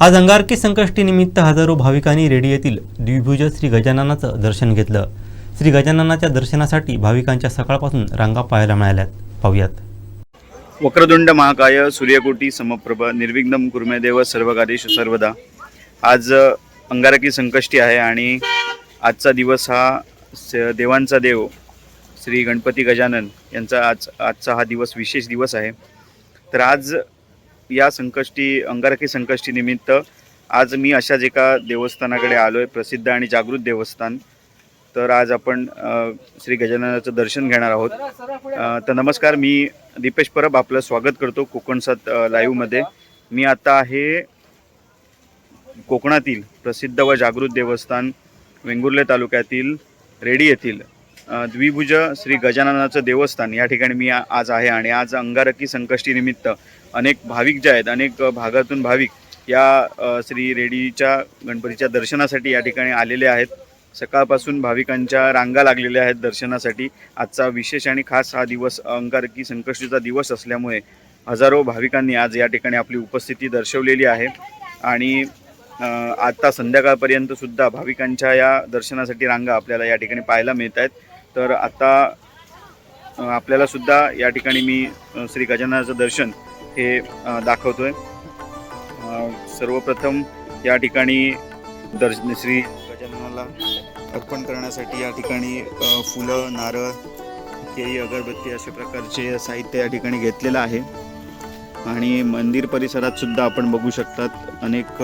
आज अंगारकी संकष्टीनिमित्त हजारो भाविकांनी रेडी येथील द्विभुज श्री गजाननाचं दर्शन घेतलं. श्री गजाननाच्या दर्शनासाठी भाविकांच्या सकाळपासून रांगा पाहायला मिळाल्यात. पाहूयात. वक्रदुंड महाकाय सूर्यकोटी समप्रभ निर्विघ्नम कुर्मेदेव सर्वकार्येषु सर्वदा. आज अंगारकी संकष्टी आहे आणि आजचा दिवस हा स- देवांचा देव श्री गणपती गजानन यांचा आज आजचा हा दिवस विशेष दिवस आहे. तर आज या संकष्टी अंगारकी संकष्टीनिमित्त आज मी अशाच एका देवस्थानाकडे आलो आहे प्रसिद्ध आणि जागृत देवस्थान. तर आज आपण श्री गजाननाचं दर्शन घेणार आहोत. तर नमस्कार मी दीपेश परब आपलं स्वागत करतो कोकणसात लाईव्हमध्ये मी आता आहे कोकणातील प्रसिद्ध व जागृत देवस्थान वेंगुर्ले तालुक्यातील रेडी येथील द्विभुज श्री गजाननाचं देवस्थान. या ठिकाणी मी आज आहे आणि आज अंगारकी संकष्टीनिमित्त अनेक भाविक जे आहेत अनेक भागातून भाविक या श्री रेडीच्या गणपतीच्या दर्शनासाठी या ठिकाणी आलेले आहेत. सकाळपासून भाविकांच्या रांगा लागलेल्या आहेत दर्शनासाठी. आजचा विशेष आणि खास हा दिवस अंगारकी संकष्टीचा दिवस असल्यामुळे हजारो भाविकांनी आज या ठिकाणी आपली उपस्थिती दर्शवलेली आहे. आणि आत्ता संध्याकाळपर्यंतसुद्धा संध्याकाळपर्यंत सुद्धा भाविकांच्या या दर्शनासाठी रांगा आपल्याला या ठिकाणी पाहायला मिळत आहेत. तर आत्ता आपल्यालासुद्धा आपल्याला सुद्धा या ठिकाणी मी श्री गजाननाचं दर्शन हे दाखवतोय. सर्वप्रथम या ठिकाणी दर्शन श्री गजाननाला अर्पण करण्यासाठी या ठिकाणी फुलं नारळ केळी अगरबत्ती अशा प्रकारचे साहित्य या ठिकाणी घेतलेलं आहे. आणि मंदिर परिसरात सुद्धा आपण बघू शकतात अनेक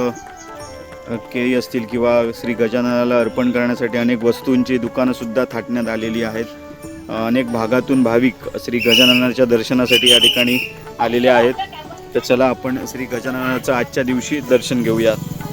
केळी असतील किंवा श्री गजाननाला अर्पण करण्यासाठी अनेक वस्तूंची दुकानंसुद्धा थाटण्यात आलेली आहेत. अनेक भागातून भाविक श्री गजाननाच्या दर्शनासाठी या ठिकाणी आलेले आहेत. तर चला आपण श्री गजाननाचं आजच्या दिवशी दर्शन घेऊयात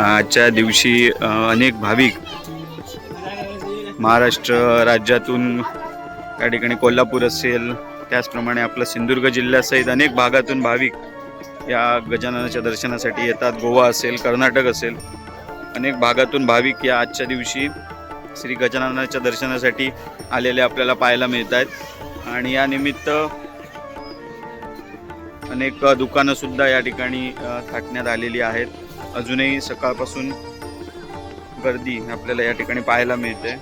आजच्या दिवशी अनेक भाविक महाराष्ट्र राज्यातून त्या ठिकाणी कोल्हापूर असेल त्याचप्रमाणे आपलं सिंधुदुर्ग जिल्ह्यासहित अनेक भागातून भाविक या गजाननाच्या दर्शनासाठी येतात. गोवा असेल कर्नाटक असेल अनेक भागातून भाविक या आजच्या दिवशी श्री गजाननाच्या दर्शनासाठी आलेले आपल्याला पाहायला मिळत आहेत आणि या निमित्त अनेक दुकानंसुद्धा या ठिकाणी थाटण्यात आलेली आहेत. अजूनही सकाळपासून गर्दी आपल्याला या ठिकाणी पाहायला मिळते.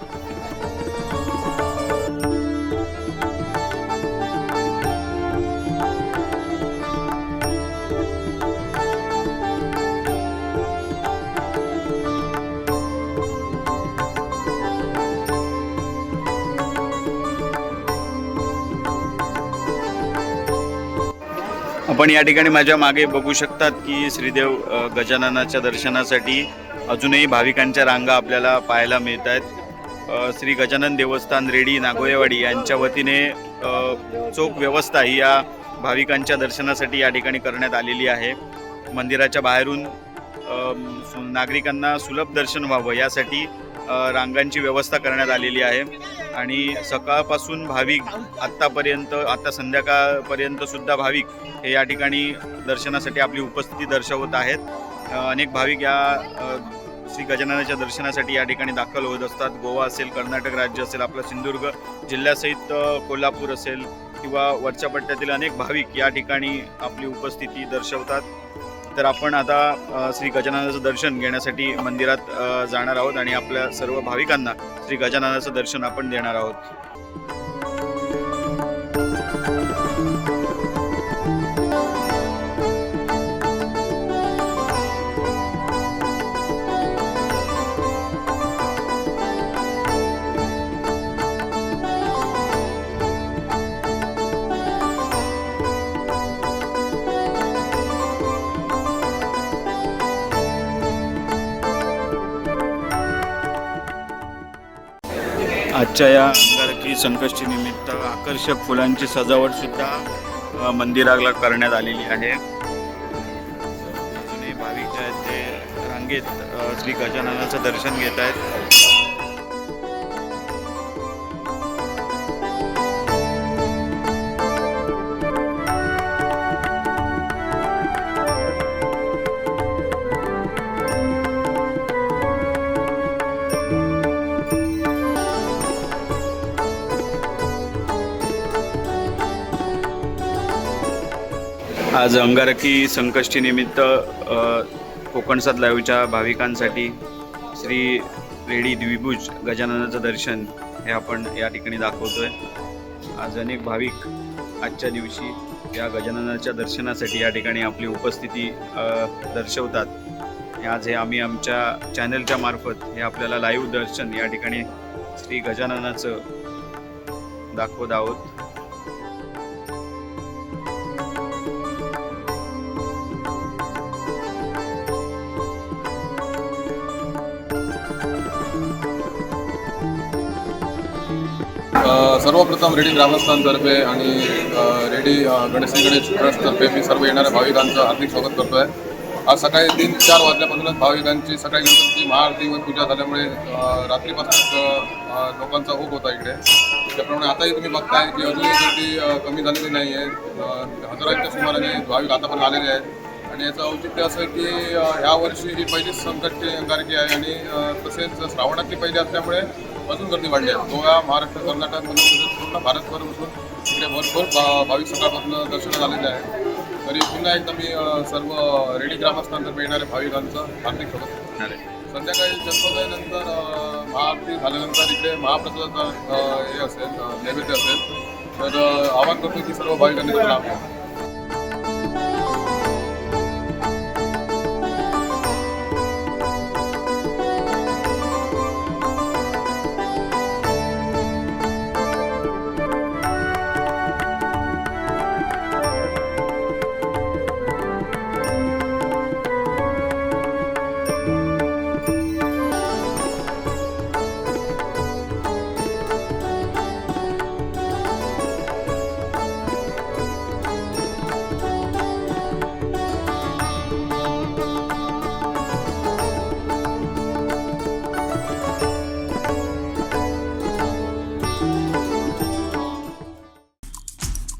आपण या ठिकाणी माझ्या मागे बघू शकतात की श्रीदेव गजाननाच्या दर्शनासाठी अजूनही भाविकांच्या रांगा आपल्याला पाहायला मिळत आहेत श्री गजानन देवस्थान रेडी नागोयेवाडी यांच्या वतीने चोख व्यवस्था ही या भाविकांच्या दर्शनासाठी या ठिकाणी करण्यात आलेली आहे. मंदिराच्या बाहेरून सु- नागरिकांना सुलभ दर्शन व्हावं यासाठी रांगांची व्यवस्था करण्यात आलेली आहे. आणि सकाळपासून भाविक आत्तापर्यंत आत्ता संध्याकाळपर्यंत सुद्धा भाविक हे या ठिकाणी दर्शनासाठी आपली उपस्थिती दर्शवत आहेत. अनेक भाविक या श्री गजाननाच्या दर्शनासाठी या ठिकाणी दाखल होत असतात. गोवा असेल कर्नाटक राज्य असेल आपला सिंधुदुर्ग जिल्ह्यासहित कोल्हापूर असेल किंवा वरच्या पट्ट्यातील अनेक भाविक या ठिकाणी आपली उपस्थिती दर्शवतात. तर आपण आता श्री गजाननाचं दर्शन घेण्यासाठी मंदिरात जाणार आहोत आणि आपल्या सर्व भाविकांना श्री गजाननाचं दर्शन आपण देणार आहोत. आजच्या या अंगारकी संकष्टी निमित्त आकर्षक फुलांची सजावट सुद्धा मंदिराला करण्यात आलेली आहे. जुने भाविक जे आहेत ते रांगेत श्री गजाननाचं दर्शन घेत आहेत. आज अंगारकी संकष्टीनिमित्त अ, कोकणसात लाईव्हच्या भाविकांसाठी श्री रेडी द्विभुज गजाननाचं दर्शन हे आपण या ठिकाणी दाखवतोय. आज अनेक भाविक आजच्या दिवशी या गजाननाच्या दर्शनासाठी या ठिकाणी आपली उपस्थिती दर्शवतात. आज हे आम्ही आमच्या चॅनलच्या मार्फत हे आपल्याला लाईव्ह दर्शन या ठिकाणी श्री गजाननाचं दाखवत आहोत. सर्वप्रथम रेडी ग्रामस्थांतर्फे आणि रेडी अ, गणेश गणेश ट्रस्टतर्फे मी सर्व येणाऱ्या भाविकांचं हार्दिक स्वागत करतो आहे आज सकाळी तीन चार वाजल्यापासूनच भाविकांची सकाळी गणपतीची महाआरती व पूजा झाल्यामुळे रात्रीपासून लोकांचा ओघ होता इकडे. त्याप्रमाणे आताही तुम्ही बघताय की अजूनही गर्दी कमी झालेली नाही आहे. हजारांच्या सुमाराने भाविक आता पण आलेले आहेत. आणि याचं औचित्य असं आहे की ह्या वर्षी ही पहिलीच संकटची अंगारकी आहे आणि तसेच श्रावणातली पहिली असल्यामुळे अजून गर्दी वाढली आहे गोवा महाराष्ट्र कर्नाटक पूर्ण भारतभर बसून इकडे भरपूर भा- भाविक सकाळपासून दर्शन झालेले आहे. तरी पुन्हा एकदा मी सर्व रेडी ग्रामस्थांतर्फे येणाऱ्या भाविकांचं हार्दिक स्वागत. संध्याकाळी जन्मोदयानंतर महाआरती झाल्यानंतर इकडे महाप्रसादाचा हे असेल नैवेद्य असेल तर आवाहन करतो की सर्व भाविकांनी त्याला लाभ